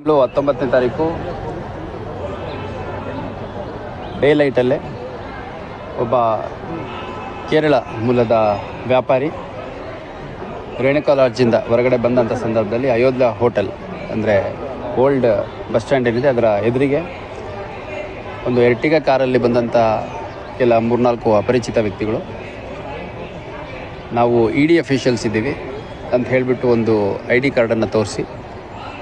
ಏಳು ಹತ್ತೊಂಬತ್ತನೇ ತಾರೀಕು ಡೇ ಲೈಟಲ್ಲೇ ಒಬ್ಬ ಕೇರಳ ಮೂಲದ ವ್ಯಾಪಾರಿ ರೇಣುಕಾ ಲಾಡ್ಜಿಂದ ಹೊರಗಡೆ ಬಂದಂಥ ಸಂದರ್ಭದಲ್ಲಿ ಅಯೋಧ್ಯ ಹೋಟೆಲ್, ಅಂದರೆ ಓಲ್ಡ್ ಬಸ್ ಸ್ಟ್ಯಾಂಡ್ ಏನಿದೆ, ಅದರ ಎದುರಿಗೆ ಒಂದು ಎರ್ಟಿಗ ಕಾರಲ್ಲಿ ಬಂದಂಥ ಕೆಲ ಮೂರ್ನಾಲ್ಕು ಅಪರಿಚಿತ ವ್ಯಕ್ತಿಗಳು. ನಾವು ಇ ಡಿ ಅಫಿಷಿಯಲ್ಸ್ ಇದ್ದೀವಿ ಅಂತ ಹೇಳಿಬಿಟ್ಟು ಒಂದು ಐ ಡಿ ಕಾರ್ಡನ್ನು ತೋರಿಸಿ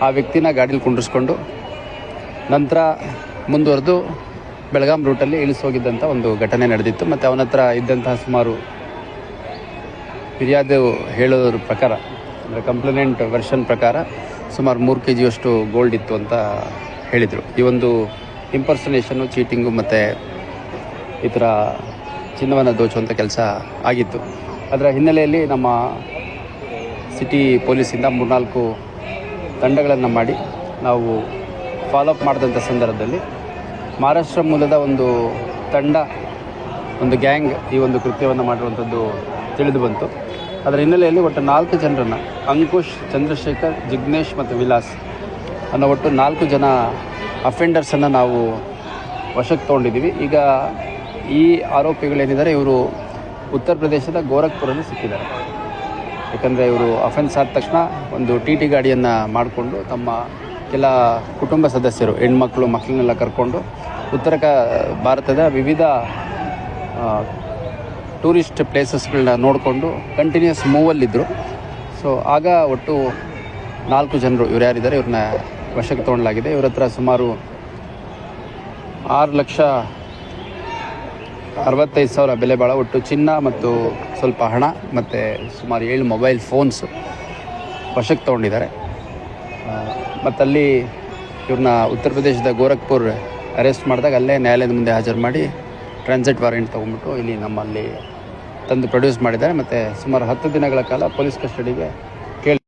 ಆ ವ್ಯಕ್ತಿನ ಗಾಡೀಲಿ ಕುಂಡಿಸ್ಕೊಂಡು ನಂತರ ಮುಂದುವರೆದು ಬೆಳಗಾಂ ರೂಟಲ್ಲಿ ಇಳಿಸೋಗಿದ್ದಂಥ ಒಂದು ಘಟನೆ ನಡೆದಿತ್ತು. ಮತ್ತು ಅವನ ಹತ್ರ ಇದ್ದಂತಹ ಸುಮಾರು ಫಿರ್ಯಾದು ಹೇಳೋದ್ರ ಪ್ರಕಾರ, ಅಂದರೆ ಕಂಪ್ಲೇನೆಂಟ್ ವರ್ಷನ್ ಪ್ರಕಾರ ಸುಮಾರು ಮೂರು ಕೆ ಜಿಯಷ್ಟು ಗೋಲ್ಡ್ ಇತ್ತು ಅಂತ ಹೇಳಿದರು. ಈ ಒಂದು ಇಂಪರ್ಸನೇಷನ್ನು ಚೀಟಿಂಗು ಮತ್ತು ಈ ಥರ ಚಿನ್ನವನ್ನು ದೋಚುವಂಥ ಕೆಲಸ ಆಗಿತ್ತು. ಅದರ ಹಿನ್ನೆಲೆಯಲ್ಲಿ ನಮ್ಮ ಸಿಟಿ ಪೊಲೀಸಿಂದ ಮೂರ್ನಾಲ್ಕು ತಂಡಗಳನ್ನು ಮಾಡಿ ನಾವು ಫಾಲೋಅಪ್ ಮಾಡಿದಂಥ ಸಂದರ್ಭದಲ್ಲಿ ಮಹಾರಾಷ್ಟ್ರ ಮೂಲದ ಒಂದು ತಂಡ, ಒಂದು ಗ್ಯಾಂಗ್ ಈ ಒಂದು ಕೃತ್ಯವನ್ನು ಮಾಡಿರುವಂಥದ್ದು ತಿಳಿದು ಬಂತು. ಅದರ ಹಿನ್ನೆಲೆಯಲ್ಲಿ ಒಟ್ಟು ನಾಲ್ಕು ಜನರನ್ನು ಅಂಕುಶ್, ಚಂದ್ರಶೇಖರ್, ಜಿಗ್ನೇಶ್ ಮತ್ತು ವಿಲಾಸ್ ಅನ್ನೋ ಒಟ್ಟು ನಾಲ್ಕು ಜನ ಅಫೆಂಡರ್ಸನ್ನು ನಾವು ವಶಕ್ಕೆ ತೊಗೊಂಡಿದ್ದೀವಿ. ಈಗ ಈ ಆರೋಪಿಗಳೇನಿದ್ದಾರೆ ಇವರು ಉತ್ತರ ಪ್ರದೇಶದ ಗೋರಖ್ಪುರಲ್ಲಿ ಸಿಕ್ಕಿದ್ದಾರೆ. ಯಾಕಂದರೆ ಇವರು ಅಫೆನ್ಸ್ ಆದ ತಕ್ಷಣ ಒಂದು ಟಿ ಟಿ ಗಾಡಿಯನ್ನು ಮಾಡಿಕೊಂಡು ತಮ್ಮ ಕೆಲ ಕುಟುಂಬ ಸದಸ್ಯರು, ಹೆಣ್ಮಕ್ಳು, ಮಕ್ಕಳನ್ನೆಲ್ಲ ಕರ್ಕೊಂಡು ಉತ್ತರ ಕ, ಭಾರತದ ವಿವಿಧ ಟೂರಿಸ್ಟ್ ಪ್ಲೇಸಸ್ಗಳನ್ನ ನೋಡಿಕೊಂಡು ಕಂಟಿನ್ಯೂಸ್ ಮೂವಲ್ಲಿದ್ದರು ಸೊ ಆಗ ಒಟ್ಟು ನಾಲ್ಕು ಜನರು ಇವ್ರು ಯಾರಿದ್ದಾರೆ, ಇವ್ರನ್ನ ವಶಕ್ಕೆ ತೊಗೊಳ್ಳಲಾಗಿದೆ ಇವ್ರ ಸುಮಾರು ಆರು ಲಕ್ಷ ಅರವತ್ತೈದು ಸಾವಿರ ಬೆಲೆ ಬಾಳ ಒಟ್ಟು ಚಿನ್ನ ಮತ್ತು ಸ್ವಲ್ಪ ಹಣ ಮತ್ತು ಸುಮಾರು ಏಳು ಮೊಬೈಲ್ ಫೋನ್ಸ್ ವಶಕ್ಕೆ ತೊಗೊಂಡಿದ್ದಾರೆ. ಮತ್ತಲ್ಲಿ ಇವ್ರನ್ನ ಉತ್ತರ ಪ್ರದೇಶದ ಗೋರಖ್ಪುರ್ ಅರೆಸ್ಟ್ ಮಾಡಿದಾಗ ಅಲ್ಲೇ ನ್ಯಾಯಾಲಯದ ಮುಂದೆ ಹಾಜರು ಮಾಡಿ ಟ್ರಾನ್ಸಿಟ್ ವಾರೆಂಟ್ ತೊಗೊಂಬಿಟ್ಟು ಇಲ್ಲಿ ನಮ್ಮಲ್ಲಿ ತಂದು ಪ್ರೊಡ್ಯೂಸ್ ಮಾಡಿದ್ದಾರೆ. ಮತ್ತು ಸುಮಾರು ಹತ್ತು ದಿನಗಳ ಕಾಲ ಪೊಲೀಸ್ ಕಸ್ಟಡಿಗೆ ಕೇಳಿ